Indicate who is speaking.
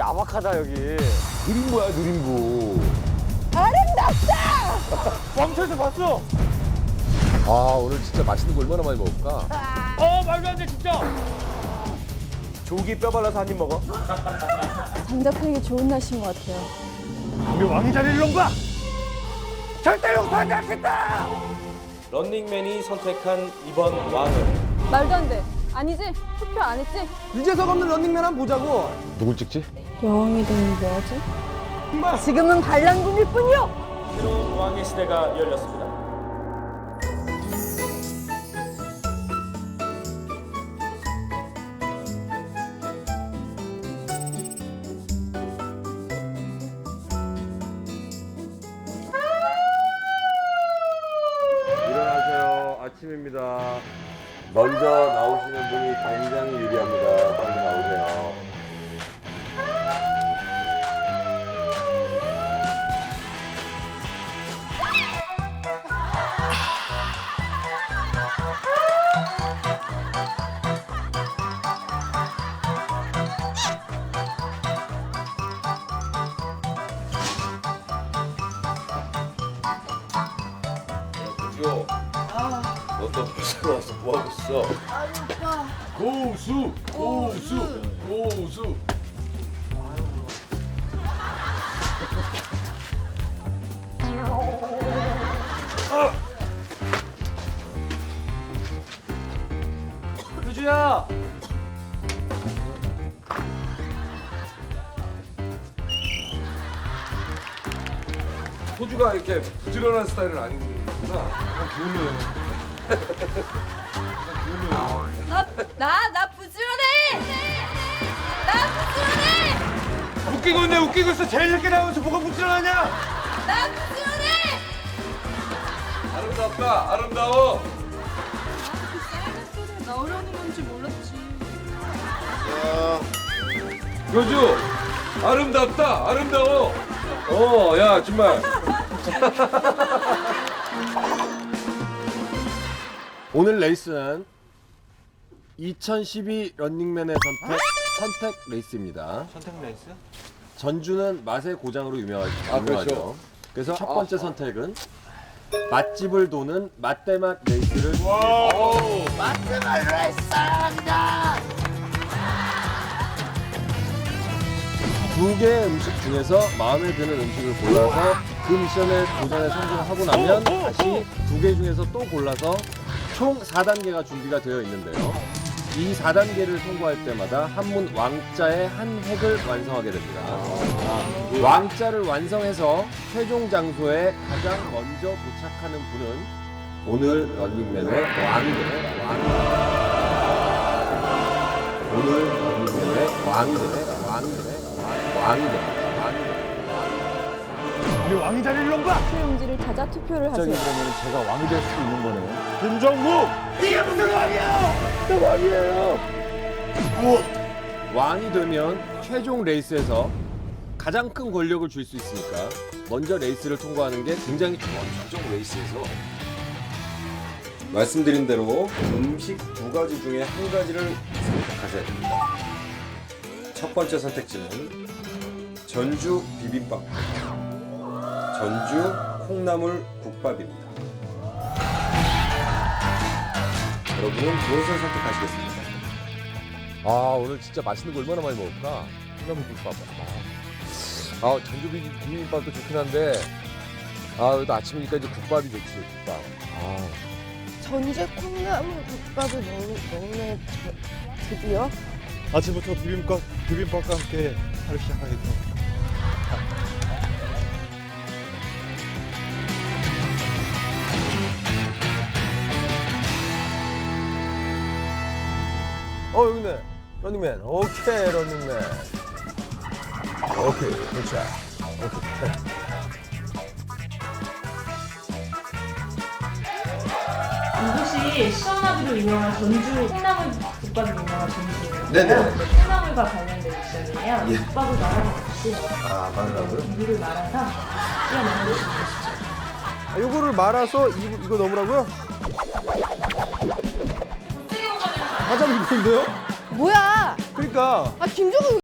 Speaker 1: 야박하다 여기.
Speaker 2: 느림보야 느림보.
Speaker 1: 멈춰서 봤어.
Speaker 2: 아 오늘 진짜 맛있는 거 얼마나 많이 먹을까?
Speaker 1: 어 말도 안 돼 진짜. 조기 뼈 발라서 한 입 먹어.
Speaker 3: 장작하기 좋은 날씨인 것 같아요.
Speaker 1: 우리 왕이 자리를 넘봐. 절대 용서하지 않겠다.
Speaker 4: 런닝맨이 선택한 이번 왕은
Speaker 3: 말도 안 돼. 아니지? 투표 안 했지?
Speaker 5: 유재석 없는 런닝맨 한번 보자고.
Speaker 2: 누굴 찍지?
Speaker 3: 여왕이 되면 뭐하지? 지금은 반란군일 뿐이요.
Speaker 4: 새로운 왕의 시대가 열렸습니다.
Speaker 2: 일어나세요. 아침입니다. 먼저 나오시는 벌써 와서 뭐 하고 있어? 고수, 고수, 고수.
Speaker 1: 효주야.
Speaker 2: 호주가 이렇게 부지런한 스타일은 아니구나.
Speaker 3: 나, 나, 나 부지런해! 나 부지런해!
Speaker 1: 웃기고 있네 웃기고 있어. 제일 늦게 나오면서 뭐가 부지런하냐?
Speaker 3: 나 부지런해!
Speaker 2: 아름답다, 아름다워.
Speaker 3: 나오려는 건지 몰랐지.
Speaker 2: 효주, 아름답다, 아름다워. 어, 야, 정말. 오늘 레이스는 2012 런닝맨의 선택 선택 레이스입니다.
Speaker 1: 선택 레이스?
Speaker 2: 전주는 맛의 고장으로 유명하죠. 유명하죠. 그래서 첫 번째 선택은 맛집을 도는 맛대맛 레이스를 두 개의 음식 중에서 마음에 드는 음식을 골라서 그 미션에 도전에 성공하고 나면 다시 두 개 중에서 또 골라서 총 4단계가 준비가 되어 있는데요. 이 4단계를 통과할 때마다 한문 왕자의 한 획을 완성하게 됩니다. 왕자를 완성해서 최종 장소에 가장 먼저 도착하는 분은 오늘 런닝맨의 왕들의 왕. 오늘 런닝맨의 왕들의 왕들의 왕- 왕들. 왕들.
Speaker 1: 우리 왕이 자리를 넘봐.
Speaker 3: 투표용지를 찾아 투표를 하세요.
Speaker 1: 그러면 제가 왕이 될 수도 있는 거네요. 김정무. 이게 무슨 왕이야? 나 왕이에요.
Speaker 2: 왕이 되면 최종 레이스에서 가장 큰 권력을 줄 수 있으니까 먼저 레이스를 통과하는 게 굉장히 중요해요. 최종 레이스에서 말씀드린 대로 음식 두 가지 중에 한 가지를 선택하셔야 됩니다. 첫 번째 선택지는 전주 비빔밥, 전주 콩나물 국밥입니다. 여러분은 무엇을 선택하시겠습니까? 아 오늘 진짜 맛있는 거 얼마나 많이 먹을까? 콩나물 국밥. 아, 아 전주 비빔- 비빔밥도 좋긴 한데 아 그래도 아침이니까 이제 국밥이 좋지 국밥. 아
Speaker 6: 전제 콩나물 국밥을 먹, 먹네 저, 드디어
Speaker 7: 아침부터 비빔밥, 비빔밥과 함께 하루 시작하겠죠.
Speaker 5: 어 여기네. 런닝맨. 오케이 런닝맨. 오케이 괜찮아.
Speaker 8: 이곳이 시원하기로 유명한 전주 콩나물 국밥이 유명한 전주예요.
Speaker 2: 네네.
Speaker 8: 콩나물과 관련된 미션이에요.
Speaker 2: 예.
Speaker 8: 국밥을 말아서 없이
Speaker 2: 아 말하라고요?
Speaker 8: 물을 말아서 끼워 넣는 것이
Speaker 5: 아, 요거를 말아서 이, 이거 넣으라고요? 가자미 이건데요?
Speaker 6: 뭐야
Speaker 5: 그러니까
Speaker 6: 아 김종국